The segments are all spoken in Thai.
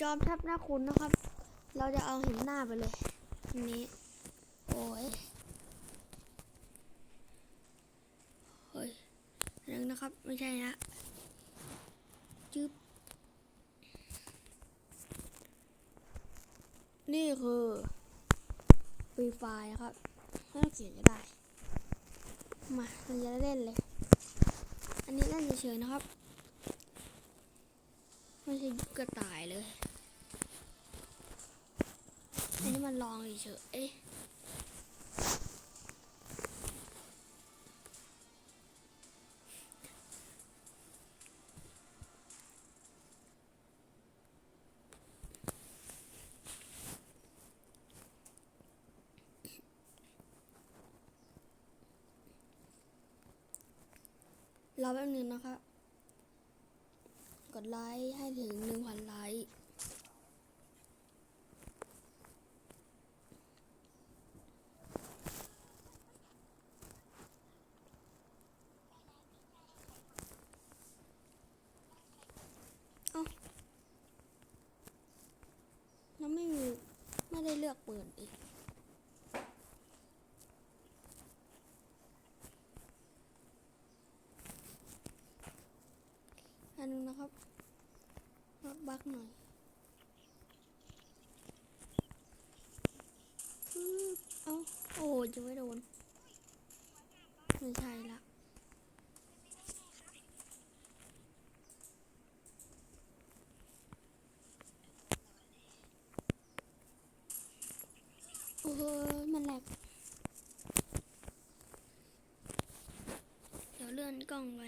จอมทับหน้าคุณนะครับ เราจะเอาเห็นหน้าไปเลยนนี้ โอ้ยเฮ้ยนึงนะครับ ไม่ใช่นะจึ๊บนี่คือฟรีไฟนะครับไม่ต้องเขียนก็ได้ มาเราจะเล่นเลย อันนี้เล่นเฉยๆนะครับ ไม่ใช่กระต่ายเลย อันนี้มันลองเฉยเอ๊ะรอแป๊บนึงนะครับ ดไลค์ให้ถึงหนึ่งพันไลค์แล้วไม่มีไม่ได้เลือกเปืนอีก อันนึงนะครับลดบักหน่อยอเอาโอ้จะไม่โดน ไม่ใช่ละโอ้โหมันแหลกเดี๋ยวเลื่อนกล้องไป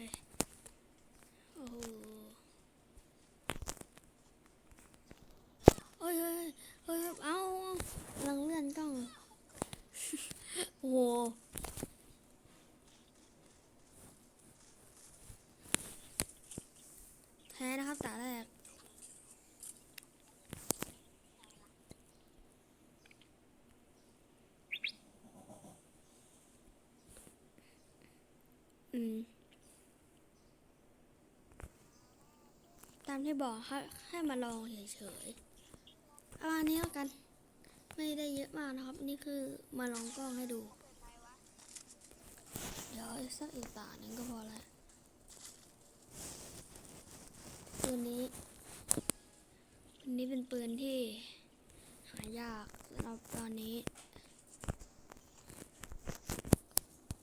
โอ้โหเอ้ยเอ้ยเอ้ยเอากำลังเลื่อนกล้อง โอ้โห แพ้นะครับตาแรกอืม ตามที่บอกให้ให้มาลองเฉยๆประมาณนี้แล้วกัน ไม่ได้เยอะมากนะครับ นี่คือมาลองกล้องให้ดู เดี๋ยวอีกสักอีกตาหนึ่งก็พอละ ปืนนี้ปืนนี้เป็นปืนที่หายากสำหรับตอนนี้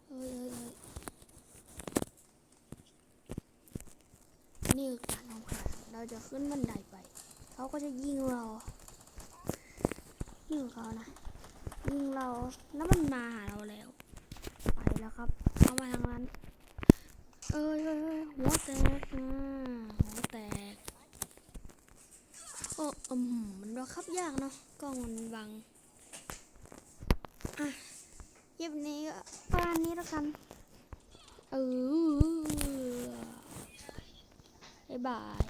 เฮ้ยเฮ้ยเฮ้ยนี่คือการทำแผนเราจะขึ้นบันไดไป เขาก็จะยิงเรายิงเขานะ ยิงเราแล้วมันมาหาเราแล้ว ไปแล้วครับเอามาทางนั้น เอ้ยเอ้ยเอ้ยหัวแตกอะหัวแตก โอ้อืมมันรอครับยากเนาะกล้องมันบังอะเย็บนี้ก็ประมาณนี้แล้วกันเออบายบาย